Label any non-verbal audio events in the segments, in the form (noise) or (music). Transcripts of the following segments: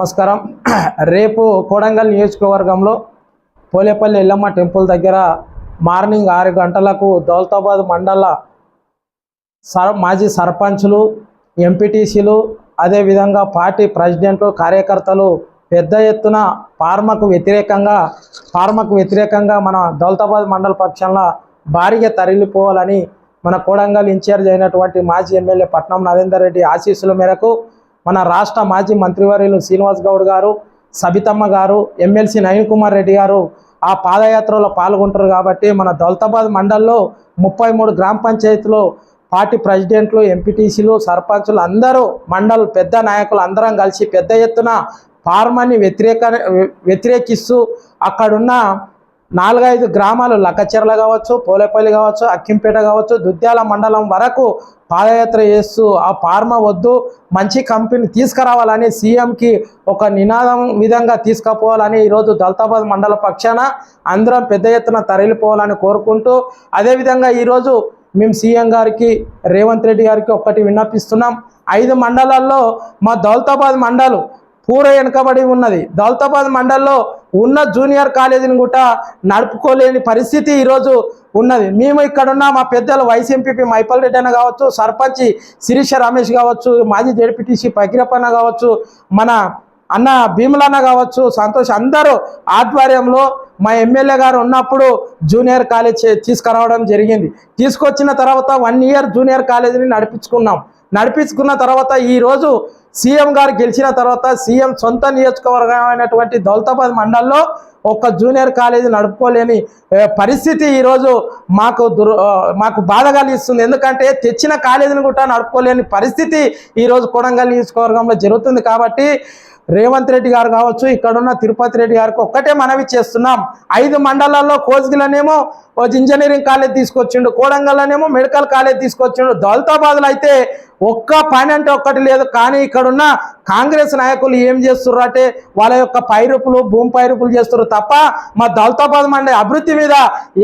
నమస్కారం. (clears throat) రేపు కోడంగల్ నియోజకవర్గంలో పోలేపల్లి ఎల్లమ్మ టెంపుల్ దగ్గర మార్నింగ్ ఆరు గంటలకు దౌలతాబాద్ మండల సర్ మాజీ సర్పంచులు ఎంపీటీసీలు అదేవిధంగా పార్టీ ప్రెసిడెంట్లు కార్యకర్తలు పెద్ద ఎత్తున ఫార్మకు వ్యతిరేకంగా ఫార్మకు వ్యతిరేకంగా మన దౌలతాబాద్ మండల పక్షంలో భారీగా తరలిపోవాలని మన కోడంగల్ ఇన్ఛార్జ్ అయినటువంటి మాజీ ఎమ్మెల్యే పట్నం నరేందర్ రెడ్డి ఆశీస్సుల మేరకు మన రాష్ట్ర మాజీ మంత్రివర్యులు శ్రీనివాస్ గౌడ్ గారు సబితమ్మ గారు ఎమ్మెల్సీ నయన్ కుమార్ రెడ్డి గారు ఆ పాదయాత్రలో పాల్గొంటారు కాబట్టి మన దౌలతాబాద్ మండల్లో ముప్పై మూడు గ్రామ పంచాయతీలో పార్టీ ప్రెసిడెంట్లు ఎంపీటీసీలు సర్పంచులు అందరూ మండల్ పెద్ద నాయకులు అందరం కలిసి పెద్ద ఎత్తున ఫార్మాన్ని వ్యతిరేక వ్యతిరేకిస్తూ అక్కడున్న నాలుగైదు గ్రామాలు లక్కచెర్ల కావచ్చు పోలేపల్లి కావచ్చు అక్కింపేట కావచ్చు దుద్యాల మండలం వరకు పాదయాత్ర చేస్తూ ఆ ఫార్మా వద్దు మంచి కంపెనీ తీసుకురావాలని సీఎంకి ఒక నినాదం విధంగా తీసుకుపోవాలని ఈరోజు దళితాబాద్ మండల పక్షాన అందరం పెద్ద ఎత్తున తరలిపోవాలని కోరుకుంటూ అదేవిధంగా ఈరోజు మేము సీఎం గారికి రేవంత్ రెడ్డి గారికి ఒక్కటి విన్నపిస్తున్నాం. ఐదు మండలాల్లో మా దౌలతాబాద్ మండలు పూర వెనుకబడి ఉన్నది. దౌలతాబాద్ మండల్లో ఉన్న జూనియర్ కాలేజీని కూడా నడుపుకోలేని పరిస్థితి ఈరోజు ఉన్నది. మేము ఇక్కడ ఉన్న మా పెద్దలు వైస్ ఎంపీపీ మైపల్ రెడ్డి అన్న కావచ్చు సర్పంచ్ శిరీష రమేష్ కావచ్చు మాజీ జడ్పీటీసీ పకిరప్పన్న కావచ్చు మన అన్న భీములన్న కావచ్చు సంతోష్ అందరూ ఆధ్వర్యంలో మా ఎమ్మెల్యే గారు ఉన్నప్పుడు జూనియర్ కాలేజ్ తీసుకురావడం జరిగింది. తీసుకొచ్చిన తర్వాత వన్ ఇయర్ జూనియర్ కాలేజీని నడిపించుకున్నాం. నడిపించుకున్న తర్వాత ఈరోజు సీఎం గారు గెలిచిన తర్వాత సీఎం సొంత నియోజకవర్గం అయినటువంటి దౌలతాబాద్ మండల్లో ఒక్క జూనియర్ కాలేజీ నడుపుకోలేని పరిస్థితి ఈరోజు మాకు దుర్ మాకు బాధ కలిగిస్తుంది ఎందుకంటే తెచ్చిన కాలేజీని కూడా నడుపుకోలేని పరిస్థితి ఈరోజు కొడంగల్ నియోజకవర్గంలో జరుగుతుంది కాబట్టి రేవంత్ రెడ్డి గారు కావచ్చు ఇక్కడున్న తిరుపతి రెడ్డి గారికి ఒక్కటే మనవి చేస్తున్నాం. ఐదు మండలాల్లో కోజ్గిలనేమో ఇంజనీరింగ్ కాలేజ్ తీసుకొచ్చిండు కోడంగల్లోనేమో మెడికల్ కాలేజ్ తీసుకొచ్చిండు. దౌలతాబాద్లో అయితే ఒక్క పని అంటే ఒక్కటి లేదు. కానీ ఇక్కడున్న కాంగ్రెస్ నాయకులు ఏం చేస్తున్నారు అంటే వాళ్ళ యొక్క పైరుపులు భూమి పైరుపులు చేస్తున్నారు తప్ప మా దౌలతాబాద్ మండలి అభివృద్ధి మీద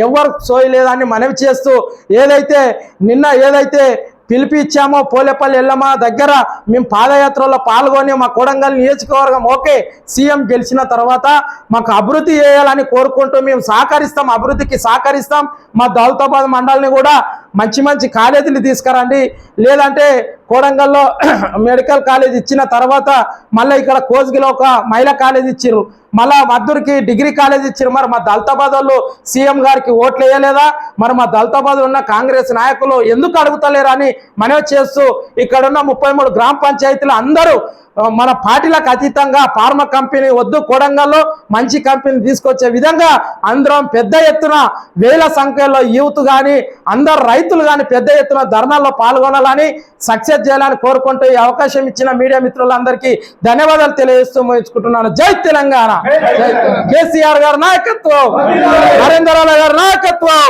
ఎవరు సోయలేదని మనవి చేస్తూ ఏదైతే నిన్న ఏదైతే పిలిపించామో పోలేపల్లి ఎల్లమ్మ దగ్గర. మేము పాదయాత్రలో పాల్గొని మా కొడంగల్ నియోజకవర్గం ఓకే సీఎం గెలిచిన తర్వాత మాకు అభివృద్ధి చేయాలని కోరుకుంటూ మేము సహకరిస్తాం అభివృద్ధికి సహకరిస్తాం. మా దౌలతాబాద్ మండలిని కూడా మంచి మంచి కాలేజీలు తీసుకురండి. లేదంటే కోడంగల్లో (clears throat) మెడికల్ కాలేజ్ ఇచ్చిన తర్వాత మళ్ళీ ఇక్కడ కోజ్గిలో ఒక మహిళా కాలేజ్ ఇచ్చారు మళ్ళా మద్దూరికి డిగ్రీ కాలేజ్ ఇచ్చారు మరి మా దళితాబాద్ వాళ్ళు సీఎం గారికి ఓట్లు వేయలేదా? మరి మా దళితాబాద్ ఉన్న కాంగ్రెస్ నాయకులు ఎందుకు అడుగుతలేరు అని మనవి చేస్తూ ఇక్కడున్న ముప్పై మూడు గ్రామ పంచాయతీలు అందరూ మన పార్టీలకు అతీతంగా ఫార్మా కంపెనీ వద్దు కొడంగల్లో మంచి కంపెనీ తీసుకొచ్చే విధంగా అందరం పెద్ద ఎత్తున వేల సంఖ్యలో యూత్ కానీ అందరు రైతులు కానీ పెద్ద ఎత్తున ధర్నాల్లో పాల్గొనాలని సక్సెస్ చేయాలని కోరుకుంటూ ఈ అవకాశం ఇచ్చిన మీడియా మిత్రులందరికీ ధన్యవాదాలు తెలియజేస్తూ ముగించుకుంటున్నాను. జై తెలంగాణ! కేసీఆర్ గారి నాయకత్వం! నరేంద్ర గారి నాయకత్వం!